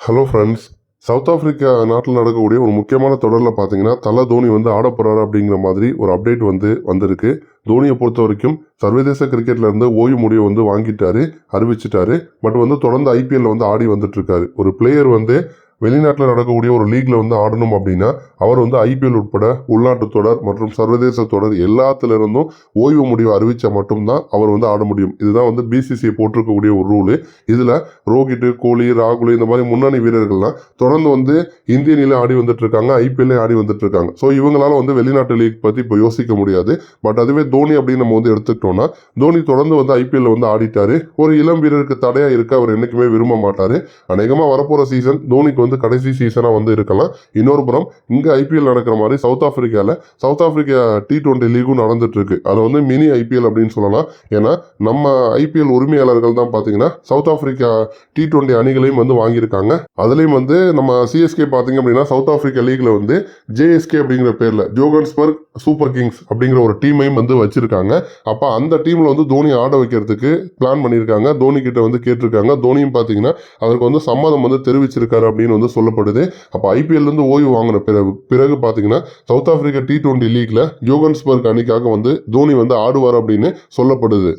Hello friends south Africa நாட்டில் நடக்கக்கூடிய ஒரு முக்கியமான தொடரில் பார்த்தீங்கன்னா தலை தோனி வந்து ஆட போகிறாரு அப்படிங்கிற மாதிரி ஒரு அப்டேட் வந்து வந்திருக்கு. தோனியை பொறுத்த வரைக்கும் சர்வதேச கிரிக்கெட்லேருந்து ஓய்வு முடிவு வந்து வாங்கிட்டாரு அறிவிச்சிட்டாரு. பட் வந்து தொடர்ந்து ஐபிஎல்ல வந்து ஆடி வந்துட்டுருக்காரு. ஒரு பிளேயர் வந்து வெளிநாட்டில் நடக்கக்கூடிய ஒரு லீக்ல வந்து ஆடணும் அப்படின்னா அவர் வந்து ஐபிஎல் உட்பட உள்நாட்டு தொடர் மற்றும் சர்வதேச தொடர் எல்லாத்துலேருந்தும் ஓய்வு முடிவு அறிவிச்சா மட்டும்தான் அவர் வந்து ஆட முடியும். இதுதான் வந்து பிசிசிஐ போட்டிருக்கக்கூடிய ஒரு ரூலு இதில் ரோஹித் கோலி ராகுல் இந்த மாதிரி முன்னணி வீரர்கள்லாம் தொடர்ந்து வந்து இந்திய ஆடி வந்துட்டு இருக்காங்க ஐபிஎல்லே ஆடி வந்துட்டு இருக்காங்க ஸோ இவங்களால வந்து வெளிநாட்டு லீக் பற்றி இப்போ யோசிக்க முடியாது. பட் அதுவே தோனி அப்படின்னு நம்ம வந்து எடுத்துக்கிட்டோம்னா தோனி தொடர்ந்து வந்து ஐபிஎல்ல வந்து ஆடிட்டாரு. ஒரு இளம் வீரருக்கு தடையாக இருக்க அவர் என்னைக்குமே விரும்ப மாட்டார். அநேகமாக வரப்போகிற சீசன் தோனிக்கு வந்து கடைசி சீசனாக வந்து இருக்கலாம். இன்னொரு புறம் இங்கே ஐபிஎல் நடக்கிற மாதிரி சவுத் ஆஃப்ரிக்காவில் சவுத் ஆஃப்ரிக்கா டி டுவெண்ட்டி லீகும் நடந்துட்டுருக்கு. அதை வந்து மினி ஐபிஎல் அப்படின்னு சொல்லலாம். ஏன்னா நம்ம ஐபிஎல் உரிமையாளர்கள் தான் பார்த்தீங்கன்னா சவுத் ஆஃப்ரிக்கா டி டுவெண்ட்டி அணிகளையும் வந்து வாங்கியிருக்காங்க. அதுலேயும் வந்து நம்ம சிஎஸ்கே பார்த்தீங்க அப்படின்னா சவுத் ஆஃப்ரிக்கா லீக்ல வந்து ஜேஎஸ்கே அப்படிங்கிற பேரில் ஜோகன்ஸ்பர்க் சூப்பர் கிங்ஸ் அப்படிங்கிற ஒரு டீமையும் வந்து வச்சிருக்காங்க. அப்போ அந்த டீமில் வந்து தோனி ஆட வைக்கிறதுக்கு பிளான் பண்ணியிருக்காங்க. தோனி கிட்ட வந்து கேட்டிருக்காங்க. தோனியும் பார்த்தீங்கன்னா அதற்கு வந்து சம்மதம் வந்து தெரிவிச்சிருக்காரு அப்படின்னு வந்து சொல்லப்படுது. அப்போ ஐபிஎல்லேருந்து ஓய்வு வாங்கின பிறகு பிறகு பார்த்தீங்கன்னா சவுத் ஆஃப்ரிக்கா டி டுவெண்ட்டி லீக்ல ஜோகன்ஸ்பர்க் அணிக்காக வந்து தோனி வந்து ஆடுவார் அப்படின்னு சொல்லப்படுது.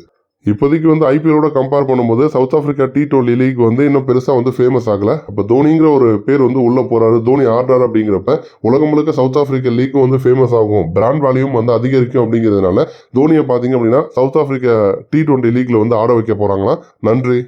இப்போதைக்கு வந்து ஐபிஎலோட கம்பேர் பண்ணும்போது South Africa T twenty league வந்து இன்னும் பெருசாக வந்து ஃபேமஸ் ஆகலை. அப்போ தோனிங்கிற ஒரு பேர் வந்து உள்ளே போகிறாரு தோனி ஆடுறாரு அப்படிங்கிறப்ப உலகம் முழுக்க சவுத் ஆஃப்ரிக்கா லீக்கும் வந்து ஃபேமஸ் ஆகும். பிராண்ட் வேல்யூம் வந்து அதிகரிக்கும் அப்படிங்கிறதுனால தோனியை பார்த்தீங்க அப்படின்னா சவுத் ஆஃப்ரிக்கா டி டுவெண்ட்டி லீக்கில் வந்து ஆட வைக்க போகிறாங்களா நன்றி.